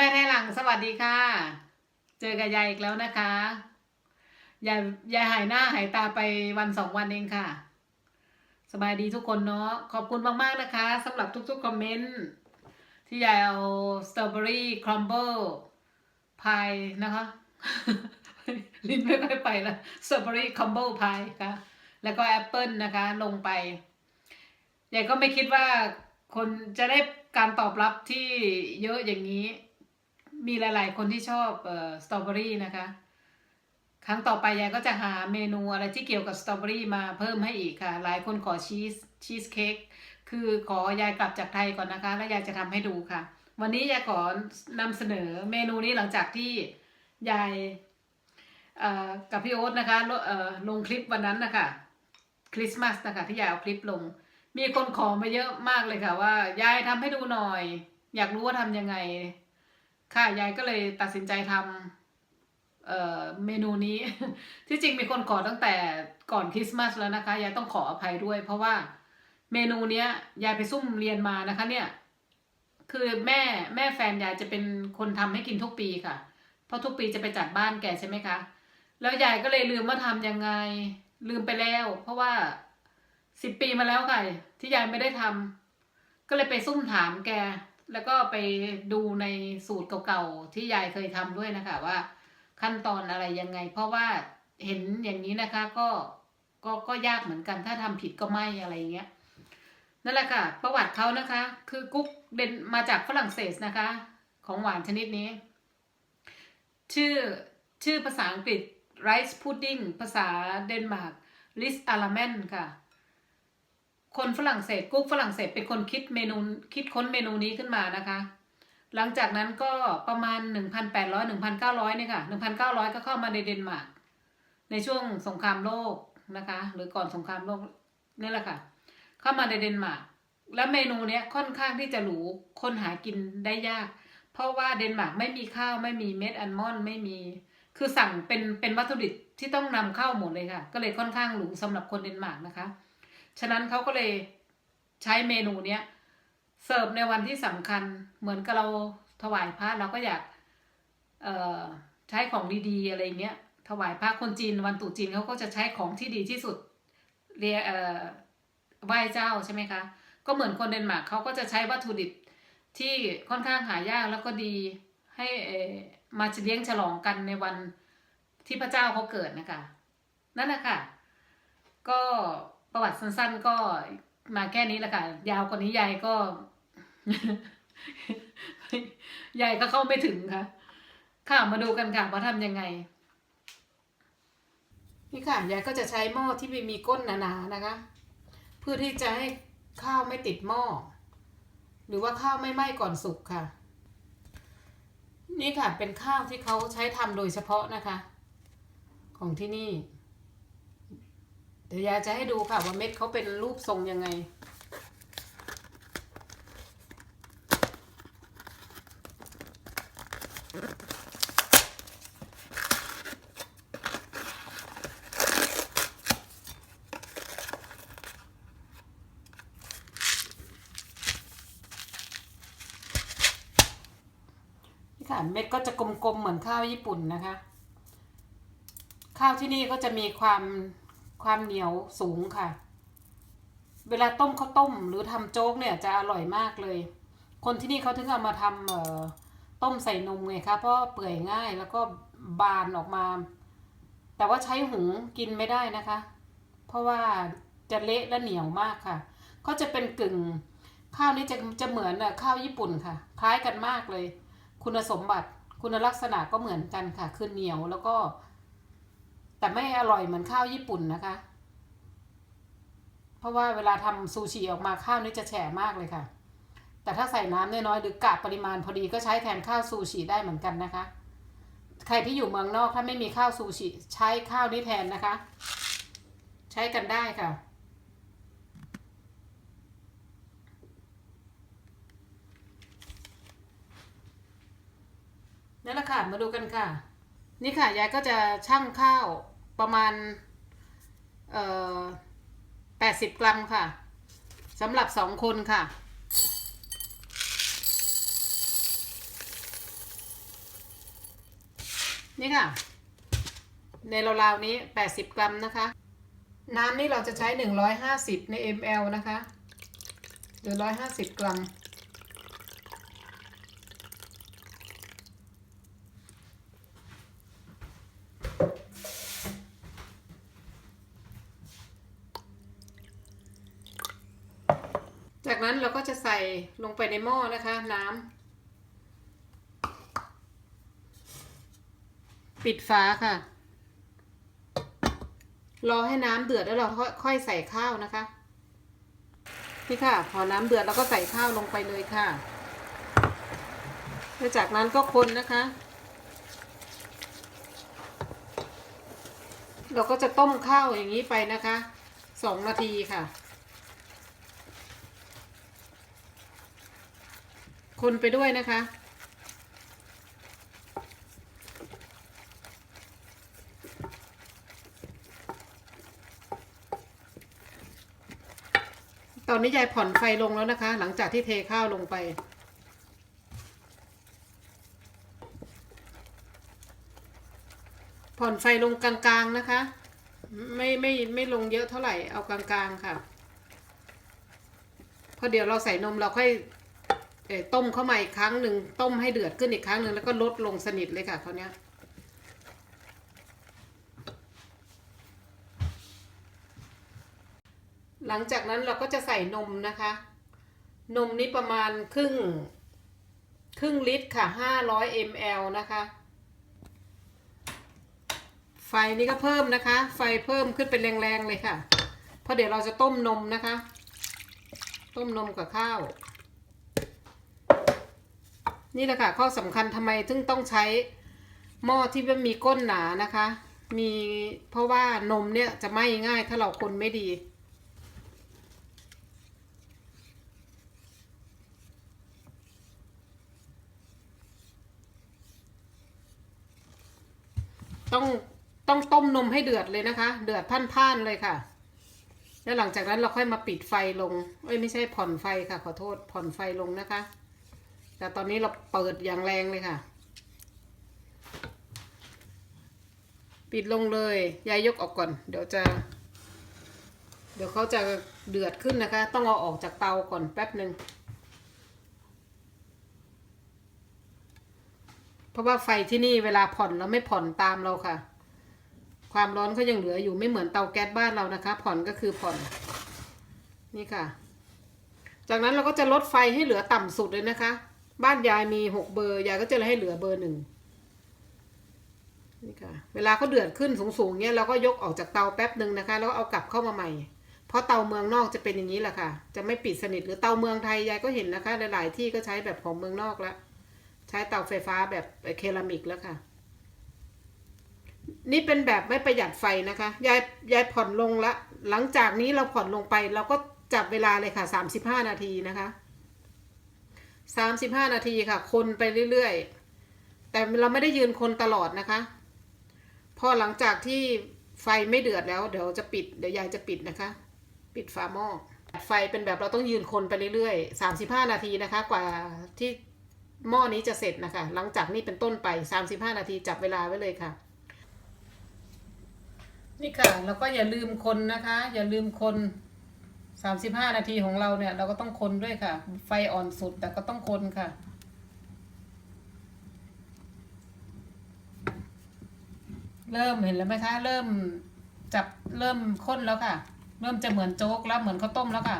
แม่ไทยหลังสวัสดีค่ะ เจอกับยายอีกแล้วนะคะยายยายหายหน้าหายตาไปวันสองวันเองค่ะ สบายดีทุกคนเนาะขอบคุณมากๆนะคะสำหรับทุกๆคอมเมนต์ที่ยายเอาสตรอเบอรี่ครัมเบิลพายนะคะลิ้นไม่ค่อยไปแล้วสตรอเบอรี่ครัมเบิลพายค่ะ แล้วก็แอปเปิลนะคะลงไปยายก็ไม่คิดว่าคนจะได้การตอบรับที่เยอะอย่างนี้ มีหลาย ๆ คนที่ชอบออสตรอเบอรี่นะคะ ครั้งต่อไปยายก็จะหาเมนูอะไรที่เกี่ยวกับสตรอเบอรี่มาเพิ่มให้อีกค่ะ หลายคนขอชีสชีสเค้กคือขอยายกลับจากไทยก่อนนะคะ แล้วยายจะทำให้ดูค่ะ วันนี้ยายขอนำเสนอเมนูนี้หลังจากที่ยายกับพี่โอ๊ตนะคะลลงคลิปวันนั้นนะคะคริสต์มาสนะคะที่ยายเอาคลิปลง มีคนขอมาเยอะมากเลยค่ะ ว่ายายทำให้ดูหน่อย อยากรู้ว่าทำยังไง ค่ะยายก็เลยตัดสินใจทำเออเมนูนี้ ที่จริงมีคนขอตั้งแต่ก่อนคริสต์มาสแล้วนะคะ ยายต้องขออภัยด้วย เพราะว่าเมนูเนี้ยยายไปซุ่มเรียนมานะคะ เนี่ย คือแม่แม่แฟนยายจะเป็นคนทำให้กินทุกปีค่ะ เพราะทุกปีจะไปจัดบ้านแกใช่ไหมคะ แล้วยายก็เลยลืมว่าทำยังไง ลืมไปแล้ว เพราะว่าสิบปีมาแล้วค่ะ ที่ยายไม่ได้ทำก็เลยไปซุ่มถามแก แล้วก็ไปดูในสูตรเก่าๆที่ยายเคยทำด้วยนะคะ ว่าขั้นตอนอะไรยังไง เพราะว่าเห็นอย่างนี้นะคะ ก็ก็ก็ยากเหมือนกัน ถ้าทำผิดก็ไม่อะไรอย่างเงี้ยนั่นแหละค่ะ ประวัติเขานะคะ คือกุ๊กเดนมาจากฝรั่งเศสนะคะ ของหวานชนิดนี้ ชื่อชื่อภาษาอังกฤษ rice pudding ภาษาเดนมาร์ก lis a l a m e n ค่ะ คนฝรั่งเศสกุ๊กฝรั่งเศสเป็นคนคิดเมนูคิดค้นเมนูนี้ขึ้นมานะคะ หลังจากนั้นก็ประมาณ 1,800 1,900เนี่ยค่ะ1,900 ก็เข้ามาในเดนมาร์กในช่วงสงครามโลกนะคะ หรือก่อนสงครามโลกนี่แหละค่ะ เข้ามาในเดนมาร์กแล้วเมนูเนี้ยค่อนข้างที่จะหรูคนหากินได้ยาก เพราะว่าเดนมาร์กไม่มีข้าวไม่มีเม็ดอัลมอนด์ไม่มี คือสั่งเป็นเป็นวัตถุดิบที่ต้องนำเข้าหมดเลยค่ะ ก็เลยค่อนข้างหรูสำหรับคนเดนมาร์กนะคะ ฉะนั้นเขาก็เลยใช้เมนูเนี้ยเสิร์ฟในวันที่สำคัญเหมือนกับเราถวายพระเราก็อยากเออใช้ของดีๆ อะไรเงี้ยถวายพระคนจีนวันตรุษจีนเขาก็จะใช้ของที่ดีที่สุดเรียเออไหว้เจ้าใช่ไหมคะ ก็เหมือนคนเดนมาร์กเขาก็จะใช้วัตถุดิบที่ค่อนข้างหายากแล้วก็ดีให้เอมาเลี้ยงฉลองกันในวันที่พระเจ้าเขาเกิดนะคะ นั่นแหละค่ะก็ ประวัติสั้น ๆ ก็มาแค่นี้แหละค่ะ ยาวกว่านี้ยายก็ ยายก็เข้าไม่ถึงค่ะ ค่ะมาดูกันค่ะว่าทำยังไง นี่ค่ะยายก็จะใช้หม้อที่ไม่มีก้นหนาๆนะคะ เพื่อที่จะให้ข้าวไม่ติดหม้อหรือว่าข้าวไม่ไหม้ก่อนสุกค่ะ นี่ค่ะเป็นข้าวที่เขาใช้ทำโดยเฉพาะนะคะ ของที่นี่ เดี๋ยวยายจะให้ดูค่ะว่าเม็ดเขาเป็นรูปทรงยังไง นี่ค่ะเม็ดก็จะกลมๆเหมือนข้าวญี่ปุ่นนะคะ ข้าวที่นี่ก็จะมีความ ความเหนียวสูงค่ะ เวลาต้มข้าวต้มหรือทำโจ๊กเนี่ยจะอร่อยมากเลย คนที่นี่เขาถึงเอามาทำเอ่อต้มใส่นมไงคะเพราะเปื่อยง่ายแล้วก็บานออกมา แต่ว่าใช้หุงกินไม่ได้นะคะ เพราะว่าจะเละและเหนียวมากค่ะก็จะเป็นกึ่งข้าวนี้จะจะเหมือนข้าวญี่ปุ่นค่ะ คล้ายกันมากเลย คุณสมบัติคุณลักษณะก็เหมือนกันค่ะคือเหนียวแล้วก็ แต่ไม่อร่อยเหมือนข้าวญี่ปุ่นนะคะ เพราะว่าเวลาทำซูชิออกมาข้าวนี้จะแฉะมากเลยค่ะ แต่ถ้าใส่น้ำน้อยๆหรือกะปริมาณพอดีก็ใช้แทนข้าวซูชิได้เหมือนกันนะคะ ใครที่อยู่เมืองนอกถ้าไม่มีข้าวซูชิใช้ข้าวนี้แทนนะคะ ใช้กันได้ค่ะนั่นแหละค่ะ มาดูกันค่ะ นี่ค่ะ ยายก็จะชั่งข้าว ประมาณเอ่อแปดสิบกรัมค่ะสำหรับสองคนค่ะ นี่ค่ะ ในราวๆนี้80กรัมนะคะ น้ำนี่เราจะใช้150ใน ml นะคะหรือ150กรัมนั้นเราก็จะใส่ ลงไปในหม้อนะคะ น้ำปิดฝาค่ะ รอให้น้ำเดือดแล้วเราค่อยใส่ข้าวนะคะ นี่ค่ะ พอน้ำเดือดเราก็ใส่ข้าวลงไปเลยค่ะแล้วจากนั้นก็คนนะคะ เราก็จะต้มข้าวอย่างนี้ไปนะคะสองนาทีค่ะ คนไปด้วยนะคะ ตอนนี้ยายผ่อนไฟลงแล้วนะคะ หลังจากที่เทข้าวลงไปผ่อนไฟลงกลางๆนะคะ ไม่ไม่ไม่ลงเยอะเท่าไหร่เอากลางๆค่ะ เพราะเดี๋ยวเราใส่นมเราค่อย ต้มเข้ามาอีกครั้งหนึ่งต้มให้เดือดขึ้นอีกครั้งหนึ่งแล้วก็ลดลงสนิทเลยค่ะคราวเนี้ยหลังจากนั้นเราก็จะใส่นมนะคะ นมนี้ประมาณครึ่ง ครึ่งลิตรค่ะ 500 ml นะคะ ไฟนี้ก็เพิ่มนะคะ ไฟเพิ่มขึ้นเป็นแรงๆเลยค่ะ เพราะเดี๋ยวเราจะต้มนมนะคะ ต้มนมกับข้าว นี่แหละค่ะข้อสำคัญทำไมถึงต้องใช้หม้อที่มันมีก้นหนานะคะ มีเพราะว่านมเนี่ยจะไหม้ง่ายถ้าเราคนไม่ดี ต้องต้องต้มนมให้เดือดเลยนะคะ เดือดพ่านๆเลยค่ะ แล้วหลังจากนั้นเราค่อยมาปิดไฟลงเอ้ยไม่ใช่ผ่อนไฟค่ะ ขอโทษผ่อนไฟลงนะคะ แต่ตอนนี้เราเปิดอย่างแรงเลยค่ะ ปิดลงเลยยายยกออกก่อน เดี๋ยวจะ เดี๋ยวเขาจะเดือดขึ้นนะคะ ต้องเอาออกจากเตาก่อนแป๊บหนึ่งเพราะว่าไฟที่นี่เวลาผ่อนเราไม่ผ่อนตามเราค่ะ ความร้อนเขายังเหลืออยู่ไม่เหมือนเตาแก๊สบ้านเรานะคะ ผ่อนก็คือผ่อน นี่ค่ะ จากนั้นเราก็จะลดไฟให้เหลือต่ำสุดเลยนะคะ บ้านยายมีหกเบอร์ยายก็จะให้เหลือเบอร์หนึ่งนี่ค่ะ เวลาเขาเดือดขึ้นสูงๆเนี่ยเราก็ยกออกจากเตาแป๊บหนึ่งนะคะ แล้วเอากลับเข้ามาใหม่ เพราะเตาเมืองนอกจะเป็นอย่างนี้แหละค่ะ จะไม่ปิดสนิทหรือเตาเมืองไทยยายก็เห็นนะคะ หลายๆที่ก็ใช้แบบของเมืองนอกแล้วใช้เตาไฟฟ้าแบบเครามิกแล้วค่ะ นี่เป็นแบบไม่ประหยัดไฟนะคะยายยายผ่อนลงละ หลังจากนี้เราผ่อนลงไปเราก็จับเวลาเลยค่ะสามสิบห้านาทีนะคะ สามสิบห้านาทีค่ะ คนไปเรื่อยๆ แต่เราไม่ได้ยืนคนตลอดนะคะ พอหลังจากที่ไฟไม่เดือดแล้ว เดี๋ยวจะปิด เดี๋ยวยายจะปิดนะคะ ปิดฝาหม้อ ไฟเป็นแบบเราต้องยืนคนไปเรื่อยๆสามสิบห้านาทีนะคะ กว่าที่หม้อนี้จะเสร็จนะคะ หลังจากนี้เป็นต้นไปสามสิบห้านาทีจับเวลาไว้เลยค่ะ นี่ค่ะ แล้วก็อย่าลืมคนนะคะ อย่าลืมคน สามสิบห้านาทีของเราเนี่ย เราก็ต้องคนด้วยค่ะ ไฟอ่อนสุดแต่ก็ต้องคนค่ะ เริ่มเห็นแล้วไหมคะ เริ่มจับเริ่มข้นแล้วค่ะ เริ่มจะเหมือนโจ๊กแล้วเหมือนข้าวต้มแล้วค่ะ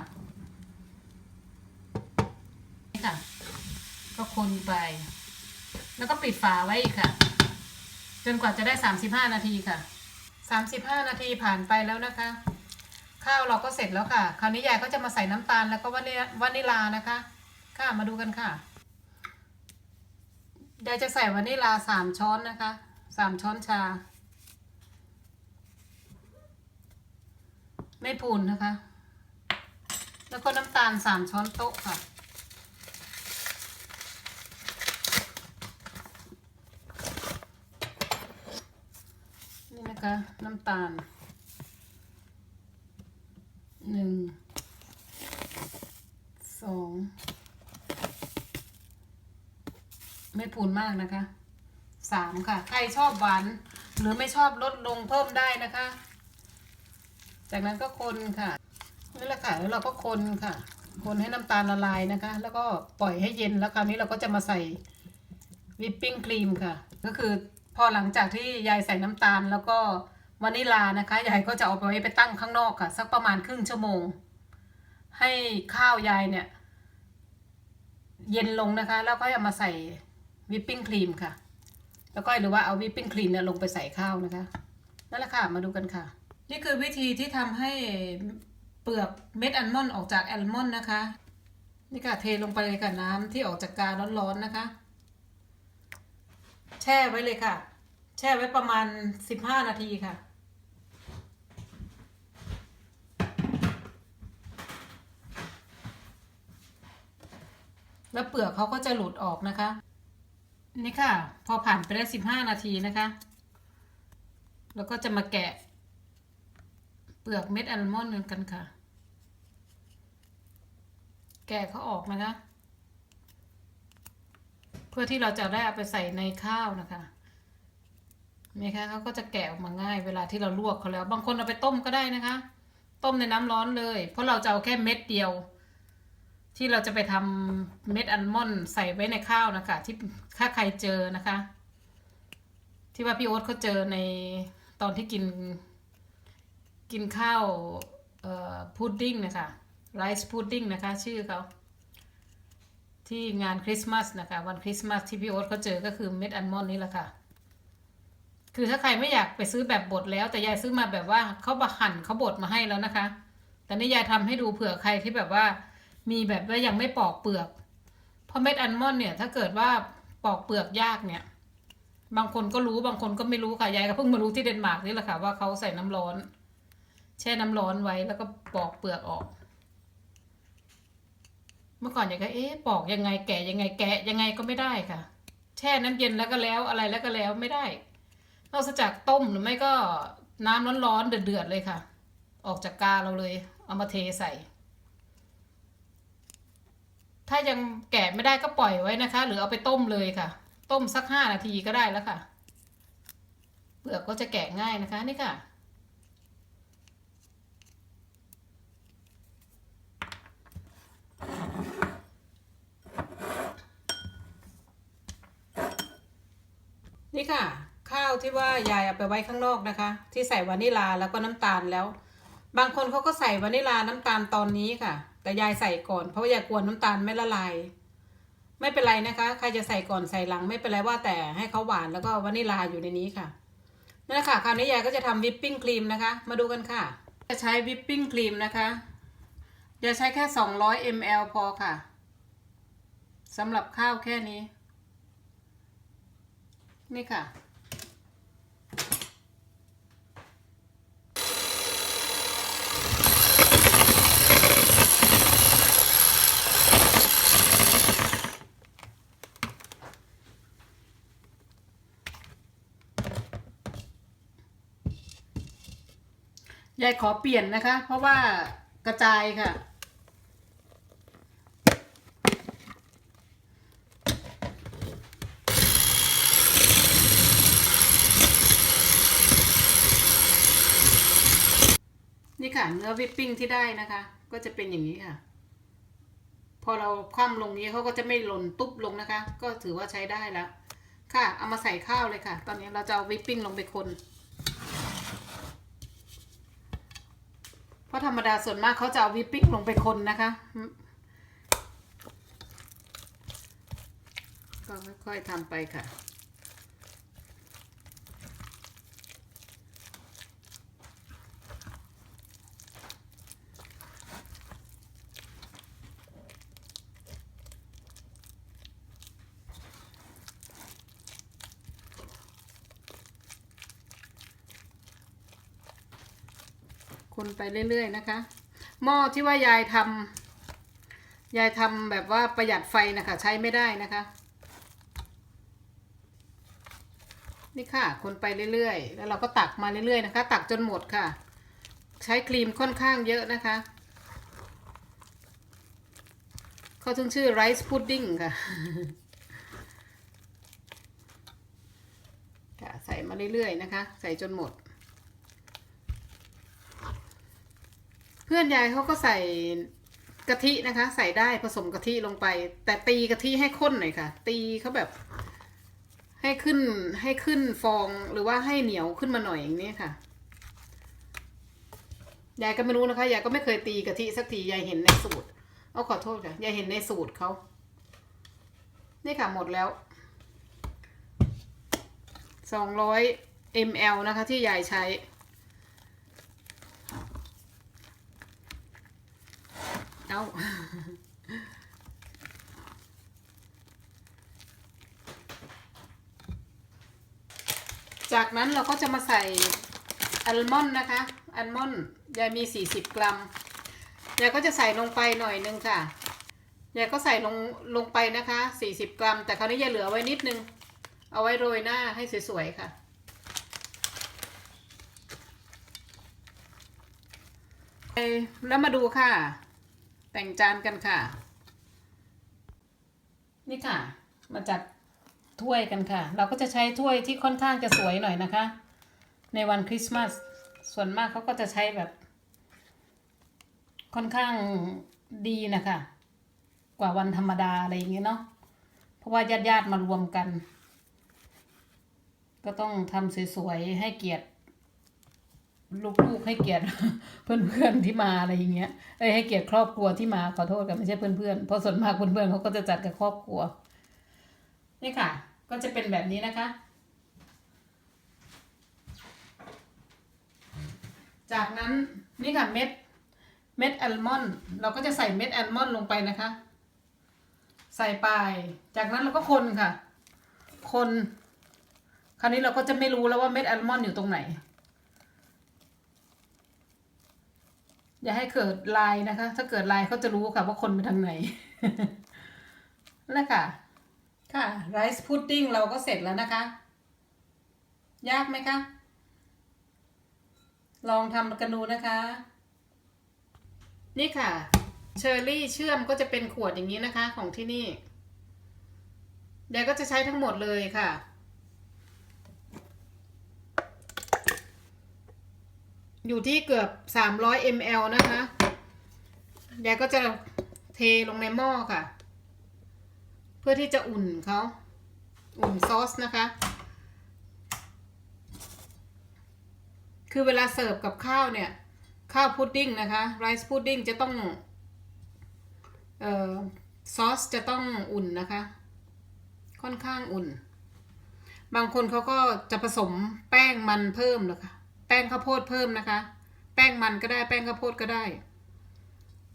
นี่ค่ะ ก็คนไป แล้วก็ปิดฝาไว้อีกค่ะ จนกว่าจะได้สามสิบห้านาทีค่ะสามสิบห้านาทีผ่านไปแล้วนะคะ ข้าวเราก็เสร็จแล้วค่ะ คราวนี้ยายก็จะมาใส่น้ำตาลแล้วก็วานิลวานิลานะคะ ค่ะมาดูกันค่ะยายจะใส่วานิลาสามช้อนนะคะสามช้อนชา ไม่พูนนะคะ แล้วก็น้ำตาลสามช้อนโต๊ะค่ะ นี่นะคะน้ำตาล หนึ่งสองไม่พูนมากนะคะสามค่ะ ใครชอบหวานหรือไม่ชอบลดลงเพิ่มได้นะคะ จากนั้นก็คนค่ะนี่แหละค่ะแล้วเราก็คนค่ะ คนให้น้ำตาลละลายนะคะ แล้วก็ปล่อยให้เย็นแล้วคราวนี้เราก็จะมาใส่วิปปิ้งครีมค่ะ ก็คือพอหลังจากที่ยายใส่น้ำตาลแล้วก็ วานิลานะคะยายก็จะเอาไปไว้ไปตั้งข้างนอกค่ะ สักประมาณครึ่งชั่วโมง ให้ข้าวยายเนี่ย เย็นลงนะคะ แล้วก็เอามาใส่วิปปิ้งครีมค่ะ แล้วก็หรือว่าเอาวิปปิ้งครีมเนี่ยลงไปใส่ข้าวนะคะนั่นแหละค่ะมาดูกันค่ะ นี่คือวิธีที่ทำให้เปลือกเม็ดอัลมอนด์ออกจากแอลมอนด์นะคะ นี่ค่ะเทลงไปเลยค่ะน้ำที่ออกจากการ้อนๆนะคะ แช่ไว้เลยค่ะ แช่ไว้ประมาณสิบห้านาทีค่ะ แล้วเปลือกเขาก็จะหลุดออกนะคะ นี่ค่ะ พอผ่านไปได้สิบห้านาทีนะคะ แล้วก็จะมาแกะ เปลือกเม็ดอัลมอนด์กันค่ะ แกะเขาออกนะคะ เพื่อที่เราจะได้เอาไปใส่ในข้าวนะคะนี่ค่ะเขาก็จะแกะออกมาง่าย เวลาที่เราลวกเขาแล้ว บางคนเอาไปต้มก็ได้นะคะ ต้มในน้ำร้อนเลย เพราะเราจะเอาแค่เม็ดเดียว ที่เราจะไปทำเม็ดอัลมอนด์ใส่ไว้ในข้าวนะคะ ที่ถ้าใครเจอนะคะ ที่ว่าพี่โอ๊ตเขาเจอในตอนที่กิน กินข้าวเอ่อพุดดิ้งนะคะไรซ์พุดดิ้งนะคะ ชื่อเขาที่งานคริสต์มาสนะคะ วันคริสต์มาสที่พี่โอ๊ตเขาเจอก็คือเม็ดอัลมอนด์นี่แหละค่ะคือถ้าใครไม่อยากไปซื้อแบบบดแล้ว แต่ยายซื้อมาแบบว่าเขาบะหั่นเขาบดมาให้แล้วนะคะ แต่นี่ยายทำให้ดูเผื่อใครที่แบบว่า มีแบบว่ายังไม่ปอกเปลือก เพราะเม็ดอัลมอนด์เนี่ย ถ้าเกิดว่าปอกเปลือกยากเนี่ย บางคนก็รู้บางคนก็ไม่รู้ค่ะยายก็เพิ่งมารู้ที่เดนมาร์กนี่แหละค่ะว่าเขาใส่น้ำร้อน แช่น้ำร้อนไว้แล้วก็ปอกเปลือกออก เมื่อก่อนยายก็เอ๊ะปอกยังไงแกะยังไงแกะยังไงก็ไม่ได้ค่ะ แช่น้ำเย็นแล้วก็แล้วอะไรแล้วก็แล้วไม่ได้ นอกจากต้มหรือไม่ก็น้ำร้อนๆเดือดๆเลยค่ะ ออกจากกาเราเลย เอามาเทใส่ ถ้ายังแกะไม่ได้ก็ปล่อยไว้นะคะ หรือเอาไปต้มเลยค่ะ ต้มสักห้านาทีก็ได้แล้วค่ะ เปลือกก็จะแกะง่ายนะคะนี่ค่ะ นี่ค่ะ ข้าวที่ว่ายายเอาไปไว้ข้างนอกนะคะ ที่ใส่วานิลาแล้วก็น้ำตาลแล้ว บางคนเขาก็ใส่วานิลาน้ำตาลตอนนี้ค่ะ แต่ยายใส่ก่อนเพราะว่ายายกลัวน้ำตาลไม่ละลาย ไม่เป็นไรนะคะ ใครจะใส่ก่อนใส่หลังไม่เป็นไรว่าแต่ให้เขาหวานแล้วก็วานิลาอยู่ในนี้ค่ะนั่นแหละค่ะคราวนี้ยายก็จะทำวิปปิ้งครีมนะคะ มาดูกันค่ะ จะใช้วิปปิ้งครีมนะคะยายใช้แค่ 200 ml พอค่ะสำหรับข้าวแค่นี้ นี่ค่ะ ยายขอเปลี่ยนนะคะ เพราะว่ากระจายค่ะ นี่ค่ะ เนื้อวิปปิ้งที่ได้นะคะ ก็จะเป็นอย่างนี้ค่ะ พอเราคว่ำลงนี้เขาก็จะไม่หล่นตุ๊บลงนะคะ ก็ถือว่าใช้ได้แล้วค่ะ เอามาใส่ข้าวเลยค่ะ ตอนนี้เราจะเอาวิปปิ้งลงไปคน เพราะธรรมดาส่วนมากเขาจะเอาวิปปิ้งลงไปคนนะคะก็ค่อยๆทำไปค่ะ คนไปเรื่อยๆนะคะ หม้อที่ว่ายายทำยายทำแบบว่าประหยัดไฟนะคะ ใช้ไม่ได้นะคะ นี่ค่ะ คนไปเรื่อยๆ แล้วเราก็ตักมาเรื่อยๆนะคะ ตักจนหมดค่ะ ใช้ครีมค่อนข้างเยอะนะคะเขาถึงชื่อไรซ์พุดดิ้งค่ะใส่มาเรื่อยๆนะคะ ใส่จนหมด พื่อนยายเขาก็ใส่กะทินะคะ ใส่ได้ผสมกะทิลงไป แต่ตีกะทิให้ข้นหน่อยค่ะ ตีเขาแบบ ให้ขึ้นให้ขึ้นฟองหรือว่าให้เหนียวขึ้นมาหน่อยอย่างนี้ค่ะยายก็ไม่รู้นะคะยายก็ไม่เคยตีกะทิสักทียายเห็นในสูตรเอาขอโทษค่ะยายเห็นในสูตรเขานี่ค่ะหมดแล้วสองร้อย ml นะคะที่ยายใช้ เอาจากนั้นเราก็จะมาใส่อัลมอนด์นะคะ อัลมอนด์ยายมี 40 กรัมยายก็จะใส่ลงไปหน่อยนึงค่ะยายก็ใส่ลงลงไปนะคะ 40 กรัม แต่คราวนี้ยายเหลือไว้นิดนึง เอาไว้โรยหน้าให้สวยๆค่ะไปแล้วมาดูค่ะ แต่งจานกันค่ะ นี่ค่ะ มาจัดถ้วยกันค่ะ เราก็จะใช้ถ้วยที่ค่อนข้างจะสวยหน่อยนะคะ ในวันคริสต์มาสส่วนมากเขาก็จะใช้แบบ ค่อนข้างดีนะคะ กว่าวันธรรมดาอะไรอย่างเงี้ยเนาะเพราะว่าญาติญาติๆมารวมกัน ก็ต้องทำสวยๆให้เกียรติ ลูกๆให้เกียรติเพื่อนๆที่มาอะไรอย่างเงี้ยเอ้ยให้เกียรติครอบครัวที่มาขอโทษกันไม่ใช่เพื่อนๆเพราะส่วนมากเพื่อนๆเขาก็จะจัดกับครอบครัว นี่ค่ะ ก็จะเป็นแบบนี้นะคะ จากนั้นนี่ค่ะเม็ดเม็ดอัลมอนด์เราก็จะใส่เม็ดอัลมอนด์ลงไปนะคะ ใส่ไป จากนั้นเราก็คนค่ะ คน คราวนี้เราก็จะไม่รู้แล้วว่าเม็ดอัลมอนด์อยู่ตรงไหน อย่าให้เกิดลายนะคะ ถ้าเกิดลายเขาจะรู้ค่ะว่าคนไปทางไหนแล้วค่ะ ค่ะไรซ์พุดดิ้งเราก็เสร็จแล้วนะคะ ยากไหมคะ ลองทำกันดูนะคะ นี่ค่ะเชอร์รี่เชื่อมก็จะเป็นขวดอย่างนี้นะคะ ของที่นี่ยายก็จะใช้ทั้งหมดเลยค่ะ อยู่ที่เกือบ 300 ml นะคะยายก็จะเทลงในหม้อค่ะ เพื่อที่จะอุ่นเขาอุ่นซอสนะคะ คือเวลาเสิร์ฟกับข้าวเนี่ย ข้าวพุดดิ้งนะคะไรซ์พุดดิ้งจะต้อง เอ่อซอสจะต้องอุ่นนะคะ ค่อนข้างอุ่น บางคนเขาก็จะผสมแป้งมันเพิ่มนะคะ แป้งข้าวโพดเพิ่มนะคะ แป้งมันก็ได้แป้งข้าวโพดก็ได้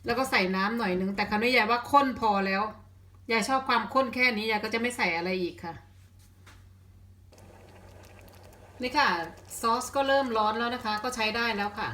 แล้วก็ใส่น้ำหน่อยนึงแต่คำวนี้ยายว่าข้นพอแล้วยายชอบความข้นแค่นี้ยายก็จะไม่ใส่อะไรอีกค่ะ นี่ค่ะ ซอสก็เริ่มร้อนแล้วนะคะ ก็ใช้ได้แล้วค่ะ